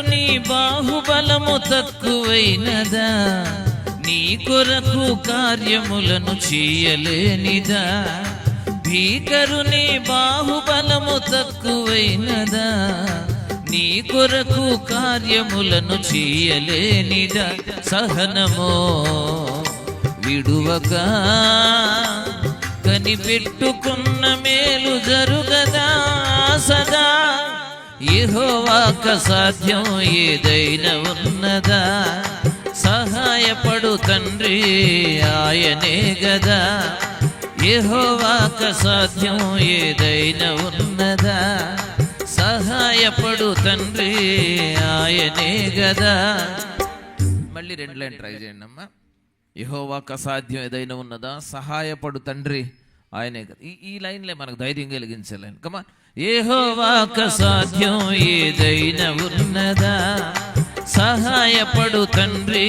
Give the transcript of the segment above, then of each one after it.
నీ బాహుబలము తక్కువైనదా? నీ కొరకు కార్యములను చేయలేనిదా? భీకరుని బాహుబలము తక్కువైనదా? నీ కొరకు కార్యములను చేయలేనిదా? సహనమో విడువక కనిపెట్టుకున్న మేలు జరుగదా సదా? యెహోవాక సాధ్యం ఏదైనా ఉన్నదా? సహాయపడు తండ్రి ఆయనే గదా? యెహోవాక సాధ్యం ఏదైనా ఉన్నదా? సహాయపడు తండ్రి ఆయనే గదా? మళ్ళీ రెండు లైన్ ట్రై చేయండి అమ్మా యహోవాకు సాధ్యం ఏదైనా ఉన్నదా? సహాయపడు తండ్రి ఆయనే కదా. ఈ ఈ లైన్లే మనకు ధైర్యం కలిగించే లైన్. కమా యహోవాకు సాధ్యం ఏదైనా ఉన్నదా? సహాయపడు తండ్రి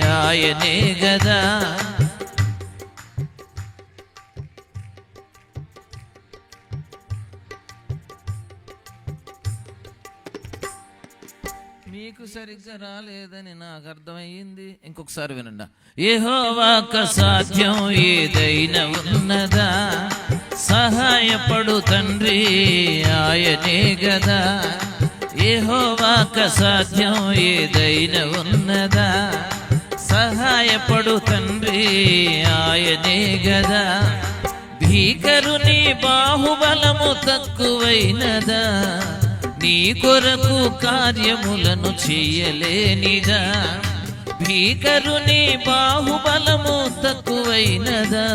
ఆయనే గదా? మీకు సరిగ్గా రాలేదని నాకు అర్థమయ్యింది. ఇంకొకసారి వినండి. ఏహోవాక సాధ్యం ఏదైనా తండ్రి ఆయనే గదా. ఏహోవాక సాధ్యం ఏదైనా ఉన్నదా? సహాయపడు తండ్రి ఆయనే గదా. భీకరుని బాహుబలము తక్కువైనదా? నీ కొరకు కార్యములను చేయలేనిదా? భీకరుని బాహుబలము తక్కువైనదా?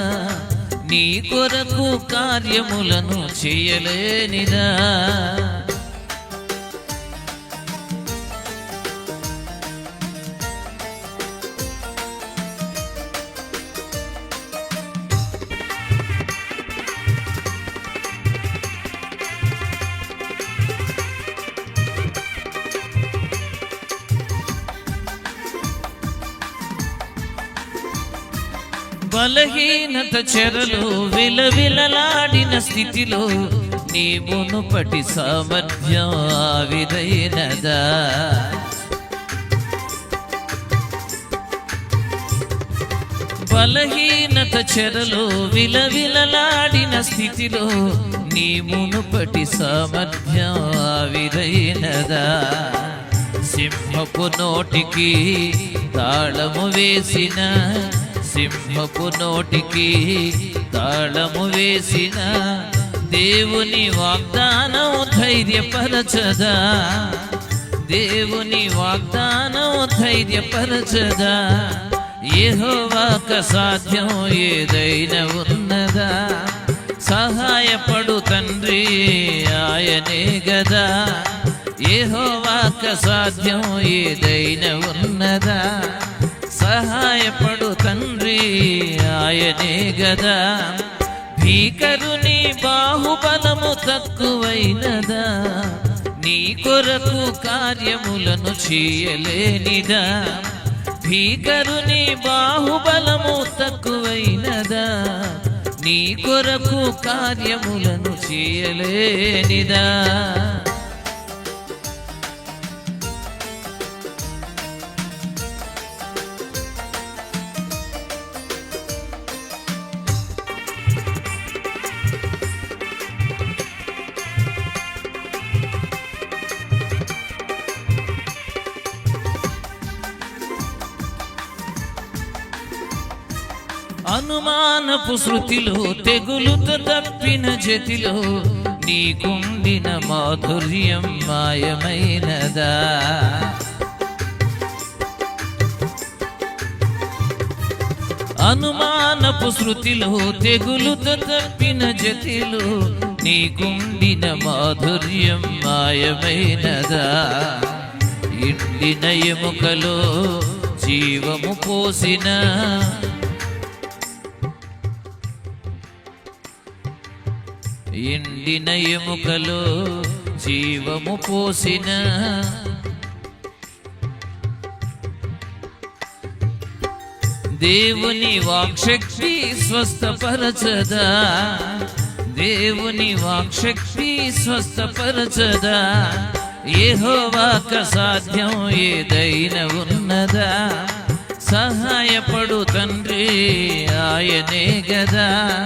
నీ కొరకు కార్యములను చేయలేనిదా? బలహీనత చెరలు విలవిలలాడిన స్థితిలో నీ మునుపటి సామర్థ్యం ఆవిరైనదా. బలహీనత చెరలో విలవిలలాడిన స్థితిలో నీ మునుపటి సామర్థ్యం ఆవిరైనదా. సింహపు నోటికి తాళము వేసిన సింహపు నోటికి తాళము వేసిన దేవుని వాగ్దానం ధైర్యపరచదా? దేవుని వాగ్దానం ధైర్యపరచదా? ఏహోవాక సాధ్యం ఏదైనా ఉన్నదా? సహాయపడు తండ్రి ఆయనే గదా? ఏహోవాక సాధ్యం ఏదైనా ఉన్నదా? సహాయపడు తండ్రి ఆయనే గదా. భీకరుని బాహుబలము తక్కువైనదా. నీ కొరకు కార్యములను చేయలేనిదా. భీకరుని బాహుబలము తక్కువైనదా. నీ కొరకు కార్యములను చేయలేనిదా. అనుమానపు శృతిలో తెగులుతో తప్పిన జతిలో నీకుండిన మాధుర్యం మాయమైనదా. అనుమానపు శృతిలో తెగులుతో తప్పిన జతిలో నీకుండిన మాధుర్యం మాయమైనదా. ఇండిన ఎముకలో జీవము పోసిన ఎండిన ఎముకలో జీవము పోసిన. దేవుని వాక్శక్తి స్వస్థపరచదా. దేవుని వాక్శక్తి స్వస్థపరచదా. వాక సాధ్యం ఏదైనా ఉన్నదా? సహాయపడు తండ్రి ఆయనే గదా.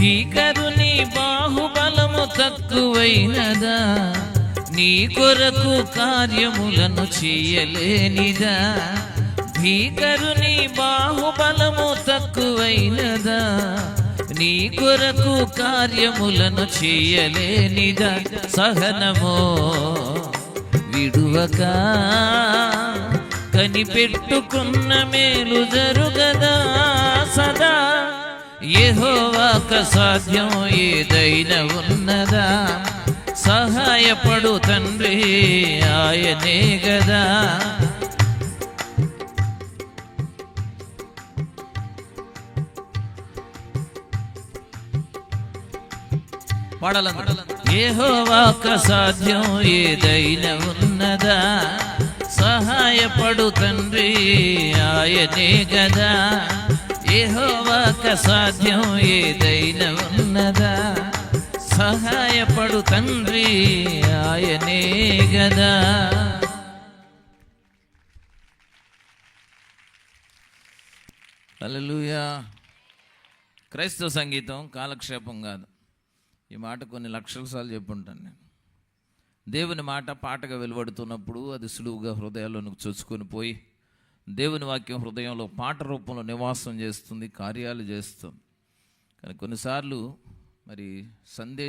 భీకరుని బాహుబలము తక్కువైనదా? నీ కొరకు కార్యములను చేయలేనిదా? భీకరుని బాహుబలము తక్కువైనదా? నీ కొరకు కార్యములను చేయలేనిదా? సహనమో విడువక కనిపెట్టుకున్న మేలు జరుగదా సదా? ఏహోవాక సాధ్యం ఏదైనా ఉన్నదా? సహాయపడు తండ్రి ఆయనే గదా? ఏహోవాక సాధ్యం ఏదైనా ఉన్నదా? సహాయపడు తండ్రి ఆయనే గదా? ఏహోవాక సాధ్యం ఏదైనా ఉన్నదా? సహాయపడు తండ్రి ఆయనే గదా? అలలుయా క్రైస్తవ సంగీతం కాలక్షేపం కాదు. ఈ మాట కొన్ని లక్షల సార్లు చెప్పుంటాను నేను. దేవుని మాట పాటగా వెలువడుతున్నప్పుడు అది సులువుగా హృదయాల్లోనికి చొచ్చుకొని పోయి దేవుని వాక్యం హృదయంలో పాట రూపంలో నివాసం చేస్తుంది కార్యాలు చేస్తుంది. కానీ కొన్నిసార్లు మరి సందేశం